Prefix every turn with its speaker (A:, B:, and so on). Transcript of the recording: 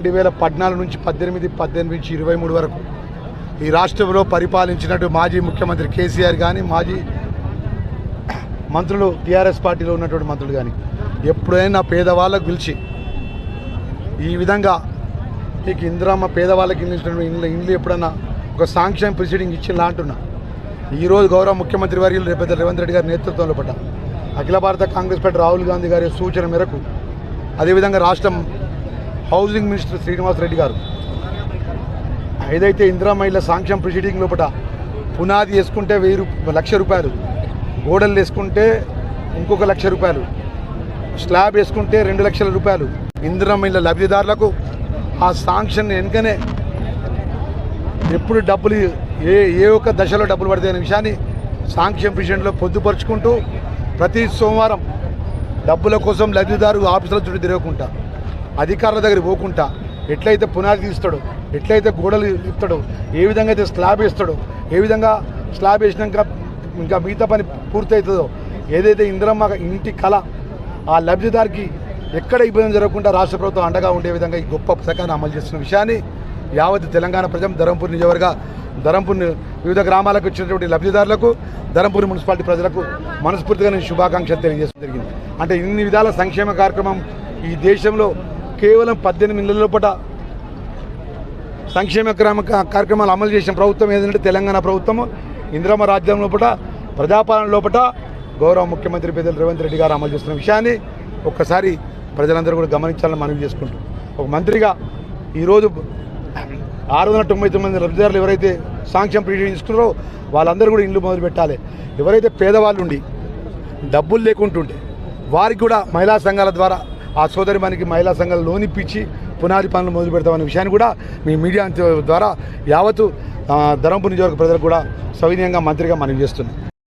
A: రెండు వేల పద్నాలుగు నుంచి పద్దెనిమిది పద్దెనిమిది నుంచి ఇరవై మూడు వరకు ఈ రాష్ట్రంలో పరిపాలించినట్టు మాజీ ముఖ్యమంత్రి కేసీఆర్ కానీ మాజీ మంత్రులు టీఆర్ఎస్ పార్టీలో ఉన్నటువంటి మంత్రులు కానీ ఎప్పుడైనా పేదవాళ్ళకు పిలిచి ఈ విధంగా మీకు ఇందిరమ్మ పేదవాళ్ళకి ఇల్లు ఇండ్లు ఇండ్లు ఎప్పుడన్నా ఒక సాంక్షన్ ప్రొసీడింగ్ ఇచ్చిందా అంటున్నా. ఈరోజు గౌరవ ముఖ్యమంత్రి వర్యులు రేపటి రేవంత్ రెడ్డి గారి నేతృత్వంలో పడ్డ. అఖిల భారత కాంగ్రెస్ పార్టీ రాహుల్ గాంధీ గారి సూచన మేరకు అదేవిధంగా రాష్ట్రం హౌసింగ్ మినిస్టర్ శ్రీనివాస్ రెడ్డి గారు. ఏదైతే ఇందిరా మహిళ సాంక్షన్ ప్రొసీడింగ్ లోపల పునాది వేసుకుంటే వెయ్యి లక్ష రూపాయలు గోడలు వేసుకుంటే ఇంకొక లక్ష రూపాయలు స్లాబ్ వేసుకుంటే రెండు లక్షల రూపాయలు ఇందిరా మహిళ లబ్ధిదారులకు ఆ సాంక్షన్ వెనుకనే ఎప్పుడు డబ్బులు ఏ ఏ ఒక్క దశలో డబ్బులు పడతాయి అనే విషయాన్ని సాంక్షన్ ప్రెసిడెంట్లో పొద్దుపరుచుకుంటూ ప్రతి సోమవారం డబ్బుల కోసం లబ్ధిదారు ఆఫీసుల చుట్టూ తిరగకుండా అధికారుల దగ్గర పోకుండా ఎట్లయితే పునాది తీస్తాడో ఎట్లయితే గోడలు ఇస్తాడు ఏ విధంగా అయితే స్లాబ్ వేస్తాడో ఏ విధంగా స్లాబ్ వేసినాక ఇంకా మిగతా పని పూర్తవుతుందో ఏదైతే ఇందిరమ్మ ఇంటి కళ ఆ లబ్ధిదారికి ఎక్కడ ఇబ్బంది జరగకుండా రాష్ట్ర ప్రభుత్వం అండగా ఉండే విధంగా ఈ గొప్ప పథకాన్ని అమలు చేస్తున్న విషయాన్ని యావత్ తెలంగాణ ప్రజలు ధరంపూర్ నియోజకవర్గ ధరంపూర్ వివిధ గ్రామాలకు వచ్చినటువంటి లబ్ధిదారులకు ధరంపూర్ మున్సిపాలిటీ ప్రజలకు మనస్ఫూర్తిగా నేను శుభాకాంక్షలు తెలియజేయడం జరిగింది. అంటే ఇన్ని విధాల సంక్షేమ కార్యక్రమం ఈ దేశంలో కేవలం పద్దెనిమిది నెలల లోపల సంక్షేమ క్రమ కార్యక్రమాలు అమలు చేసిన ప్రభుత్వం ఏదంటే తెలంగాణ ప్రభుత్వము ఇందిరమ్మ రాజ్యం లోపల ప్రజాపాలన లోపల గౌరవ ముఖ్యమంత్రి పెద్దలు రేవంత్ రెడ్డి గారు అమలు చేస్తున్న విషయాన్ని ఒక్కసారి ప్రజలందరూ కూడా గమనించాలని మనవి చేసుకుంటూ ఒక మంత్రిగా ఈరోజు ఆరు వందల తొంభై తొమ్మిది లబ్ధిదారులు ఎవరైతే సాంక్షన్ పీరియడ్ వాళ్ళందరూ కూడా ఇల్లు మొదలు పెట్టాలి. ఎవరైతే పేదవాళ్ళు ఉండి డబ్బులు లేకుంటుంటే వారికి కూడా మహిళా సంఘాల ద్వారా ఆ సోదరి మనకి మహిళా సంఘాలు లోన్ ఇప్పించి పునాది పనులు మొదలు పెడతామనే విషయాన్ని కూడా మీ మీడియా ద్వారా యావత్తు ఆ, ధర్మపురి నియోజకవర్గ ప్రజలకు కూడా సవినీయంగా మంత్రిగా మనం చేస్తున్నాం.